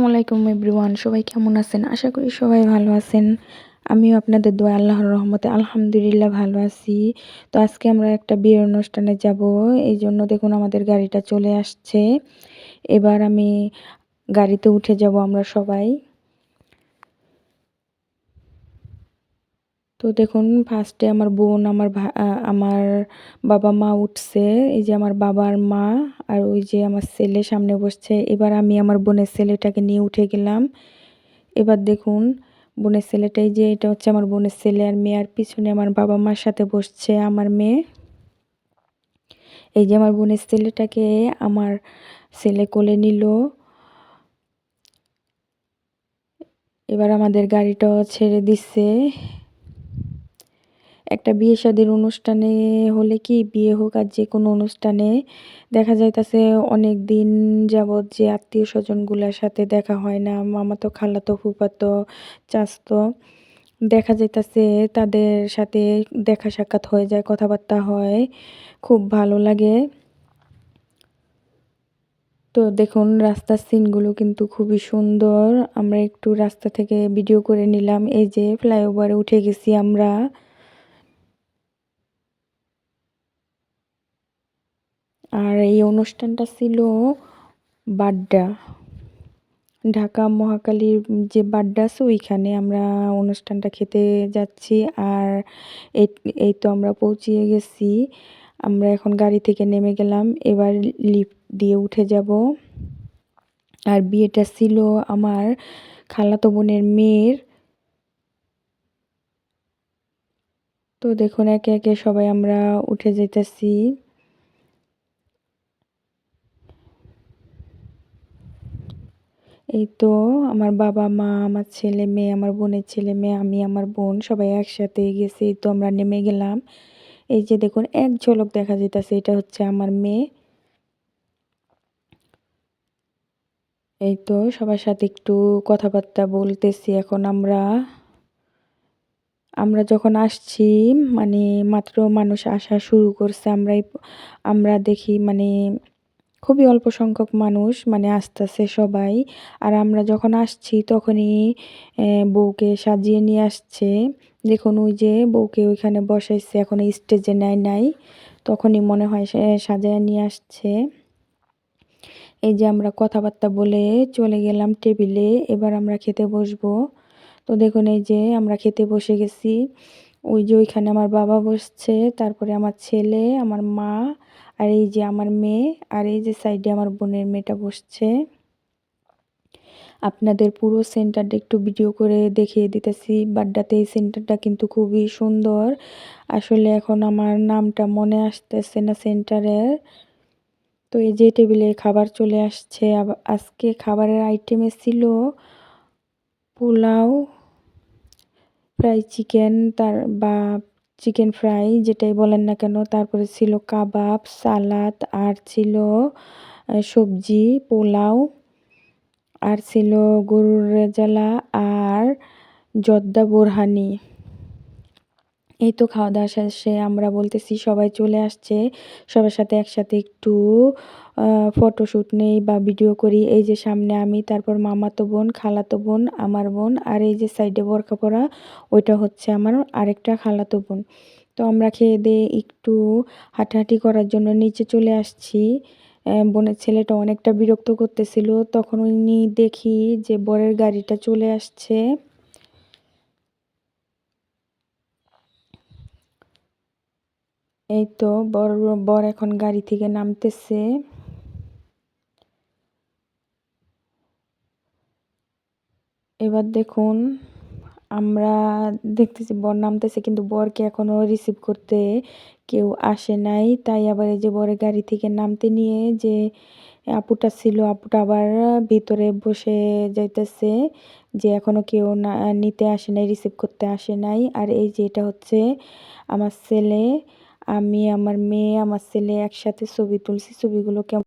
আসসালামু আলাইকুম এভরিওয়ান, সবাই কেমন আছেন? আশা করি সবাই ভালো আছেন। আমিও আপনাদের দোয়া, আল্লাহর রহমতে আলহামদুলিল্লাহ ভালো আছি। তো আজকে আমরা একটা বিয়ের অনুষ্ঠানে যাব, এই জন্য দেখুন আমাদের গাড়িটা চলে আসছে। এবার আমি গাড়িতে উঠে যাব আমরা সবাই। তো দেখুন ফার্স্টে আমার বোন, আমার আমার বাবা মা উঠছে। এই যে আমার বাবার মা আর ওই যে আমার ছেলে সামনে বসছে। এবার আমি আমার বোনের ছেলেটাকে নিয়ে উঠে গেলাম। এবার দেখুন, বোনের ছেলেটাই যে, এটা হচ্ছে আমার বোনের ছেলে আর মেয়ে। আর পিছনে আমার বাবা মার সাথে বসছে আমার মেয়ে। এই যে আমার বোনের ছেলেটাকে আমার ছেলে কোলে নিল। এবার আমাদের গাড়িটাও ছেড়ে দিচ্ছে। একটা বিয়ে শাদির অনুষ্ঠানে হলে কি বিয়ে হোক আর যে কোনো অনুষ্ঠানে দেখা যাইতাছে অনেক দিন যাবৎ যে আত্মীয় স্বজনগুলোর সাথে দেখা হয় না মামাতো খালাতো ফুফাতো চাস্তো দেখা যাইতাছে তাদের সাথে দেখা সাক্ষাৎ হয়ে যায়, কথাবার্তা হয়, খুব ভালো লাগে। তো দেখুন, রাস্তার সিনগুলো কিন্তু খুবই সুন্দর। আমরা একটু রাস্তা থেকে ভিডিও করে নিলাম, এই যে ফ্লাইওভারে উঠে গেছি আমরা। আর এই অনুষ্ঠানটা ছিল বাড্ডা। ঢাকা মহাকালীর যে বাড্ডা আছে, ওইখানে আমরা অনুষ্ঠানটা খেতে যাচ্ছি। আর এই তো আমরা পৌঁছিয়ে গেছি। আমরা এখন গাড়ি থেকে নেমে গেলাম। এবার লিফট দিয়ে উঠে যাব। আর বিয়েটা ছিল আমার খালাতো বোনের মেয়ের। তো দেখুন, একে একে সবাই আমরা উঠে যেতেছি। এই তো আমার বাবা, মা, আমার ছেলে মেয়ে, আমার বোনের ছেলে মেয়ে, আমি, আমার বোন সবাই একসাথে গেছি। তো আমরা নেমে গেলাম। এই যে দেখুন, এক ঝলক দেখা যেতেছে এটা হচ্ছে আমার মেয়ে। এই তো সবার সাথে একটু কথাবার্তা বলতেছি। এখন আমরা আমরা যখন আসছি মানে মাত্র মানুষ আসা শুরু করছে, আমরাই, আমরা দেখি মানে খুবই অল্প সংখ্যক মানুষ মানে আসতেছে সবাই। আর আমরা যখন আসছি, তখনই বউকে সাজিয়ে নিয়ে আসছে। দেখুন, ওই যে বউকে ওইখানে বসাইছে, এখন স্টেজে নেয় নাই। তখনই মনে হয় সাজায় নিয়ে আসছে। এই যে আমরা কথাবার্তা বলে চলে গেলাম টেবিলে, এবার আমরা খেতে বসবো। তো দেখুন, এই যে আমরা খেতে বসে গেছি। ওই যে ওইখানে আমার বাবা বসছে, তারপরে আমার ছেলে, আমার মা, আর এই যে আমার মেয়ে, আর এই যে সাইডে আমার বোনের মেয়েটা বসছে। আপনাদের পুরো সেন্টারটা একটু ভিডিও করে দেখিয়ে দিতেছি, বাড্ডাতে এই সেন্টারটা কিন্তু খুবই সুন্দর। আসলে এখন আমার নামটা মনে আসতেছে না সেন্টারের। তো এই যে টেবিলে খাবার চলে আসছে আজকে খাবারের আইটেমে ছিল পোলাও ফ্রাই চিকেন, তার বা চিকেন ফ্রাই যেটাই বলেন না কেন, তারপরে ছিল কাবাব, সালাদ, আর ছিল সবজি, পোলাও, আর ছিল গরুর রেজালা, আর জর্দা বোরহানি। এই তো খাওয়া দাওয়া শেষে আমরা বলতেছি সবাই চলে আসছে। সবার সাথে একসাথে একটু ফটোশ্যুট নেই বা ভিডিও করি। এই যে সামনে আমি, তারপর মামাতো বোন, খালাতো বোন, আমার বোন, আর এই যে সাইডে বরকা পরা, ওইটা হচ্ছে আমার আরেকটা খালাতো বোন। তো আমরা খেয়ে দিয়ে একটু হাঁটাহাঁটি করার জন্য নিচে চলে আসছি। বোনের ছেলেটা অনেকটা বিরক্ত করতেছিল। তখন উনি দেখি যে বরের গাড়িটা চলে আসছে। এই তো বর বর এখন গাড়ি থেকে নামতেছে। এবার দেখুন, আমরা দেখতেছি বর নামতেছে, কিন্তু বরকে এখনও রিসিভ করতে কেউ আসে নাই। তাই আবার এই যে বরের গাড়ি থেকে নামতে নিয়ে যে আপুটা ছিল, আপুটা আবার ভিতরে বসে যাইতেছে যে এখনও কেউ না, নিতে আসে নাই রিসিভ করতে আসে নাই। আর এই যে এটা হচ্ছে আমার ছেলে। আমি আমার মেয়ে আমার ছেলে একসাথে ছবি তুলছি ছবিগুলো কেমন